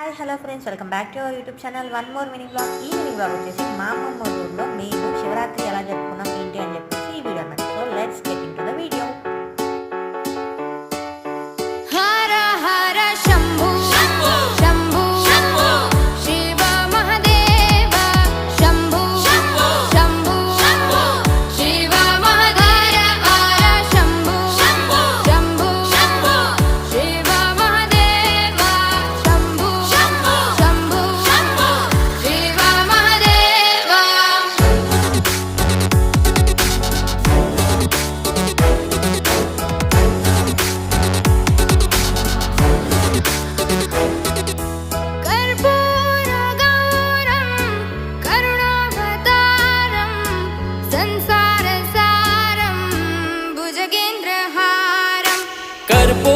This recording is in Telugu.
hi hello friends welcome back to our YouTube channel one more mining blog ఈ మినింగ్ బ్లాగ్ వచ్చేసి మా అమ్మమ్మ ఊర్లో మేము శివరాత్రి संसारसारं भुजगेन्द्रहारं कर्पो